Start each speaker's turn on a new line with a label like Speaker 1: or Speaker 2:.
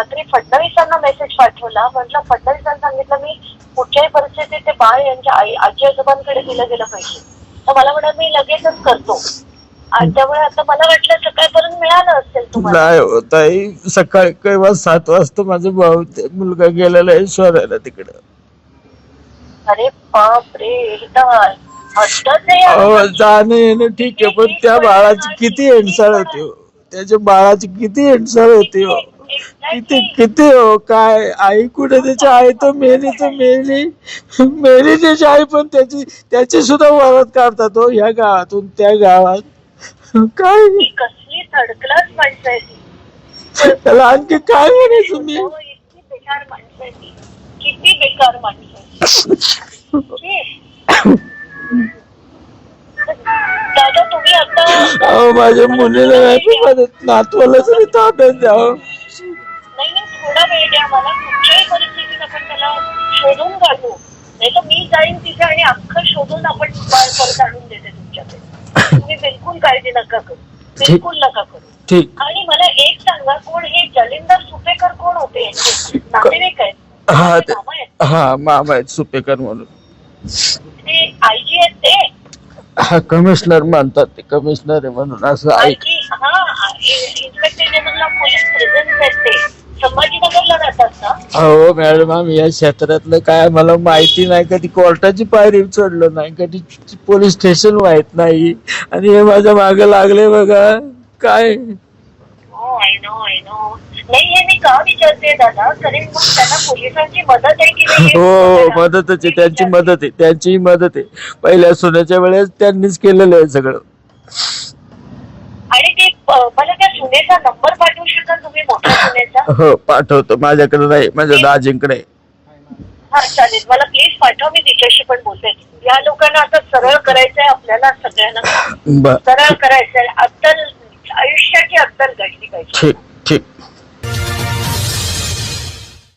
Speaker 1: रात्री फडणवीसांना मेसेज पाठवला. म्हटलं फडणवीसांना सांगितलं मी कुठच्याही परिस्थितीत ते बाळ यांच्या आई आजी आजोबांकडे दिलं गेलं पाहिजे. तर मला म्हणाल मी लगेचच करतो. आणि त्यामुळे आता मला वाटलं सकाळपर्यंत मिळालं असेल तुम्हाला.
Speaker 2: नाही होत आई सकाळी केव्हा सात वाजता माझा भाऊ ते मुलगा गेलेला आहे शोधायला तिकडं.
Speaker 1: अरे बाप रे एकदम हद्दच आहे
Speaker 2: अहो,
Speaker 1: यार.
Speaker 2: जाणं येणं ठीक आहे पण त्या बाळाची किती हेंडसाळ होती हो. त्याच्या बाळाची किती हेंडसाळ होती हो. किती किती हो? काय आई कुठे? त्याची आई तर मेली तर मेली. मेली त्याची आई पण त्याची त्याची सुद्धा वरात काढतात हो ह्या गावातून त्या गावात. काय?
Speaker 1: ही कसली थर्ड क्लास माणसं आहे ती
Speaker 2: त्याला आणखी काय म्हणायचं मी?
Speaker 1: हो, इतकी बेकार माणसं आहे ती किती बेकार माणसं आहे. दादा तुम्ही आता
Speaker 2: अहो माझ्या मुलीला नाही पण माझ्या नातवाला तरी ताब्यात द्यावं
Speaker 1: नाही थोडा वेळ द्या मला. कुठच्याही परिस्थितीत आपण त्याला शोधून काढू. नाही तर मी जाईन तिथे आणि अख्खं शोधून आपण परत आणून देते तुमच्याकडे. तुम्ही बिलकुल काळजी नका करू. बिलकुल नका करू. आणि मला एक सांगा कोण हे जलिंदर सुपेकर कोण होते? नातेवाईक आहेत.
Speaker 2: हा
Speaker 1: मामा आहेत.
Speaker 2: हा सुपेकर म्हणून.
Speaker 1: ते आयजी आहेत ते?
Speaker 2: हा कमिशनर म्हणतात ते कमिशनर आहे म्हणून असं ऐक.
Speaker 1: हा inspector general of police present आहेत ते संभाजीनगरला राहतात ना
Speaker 2: हो मॅडम आम्ही या क्षेत्रातलं काय मला माहिती नाही. कधी कोर्टाची पायरी चढलो नाही कधी पोलीस स्टेशन माहीत नाही. आणि हे माझ्या मागे लागले बघा. काय?
Speaker 1: हो आय नो आय नो नाही हे मी का विचारते दादा? कारण मग त्यांना पोलिसांची मदत आहे की नाही हे
Speaker 2: हो. मदतच आहे त्यांची मदत आहे त्यांचीही मदत आहे. पहिल्या सुनाच्या वेळेस त्यांनीच केलेलं आहे सगळं.
Speaker 1: आणि ते अ, मला त्या सुनेचा नंबर पाठवू शकाल तुम्ही सुनेचा
Speaker 2: हो पाठवतो. माझ्याकडे नाही माझ्या दाजींकडे.
Speaker 1: हा चालेल. मला प्लीज पाठवा मी तिच्याशी पण बोलते. या लोकांना आता सरळ करायचंय आपल्याला सगळ्यांना.
Speaker 2: बर.
Speaker 1: सरळ करायचंय. अद्दल आयुष्याची अद्दल घडली पाहिजे.
Speaker 2: ठीक.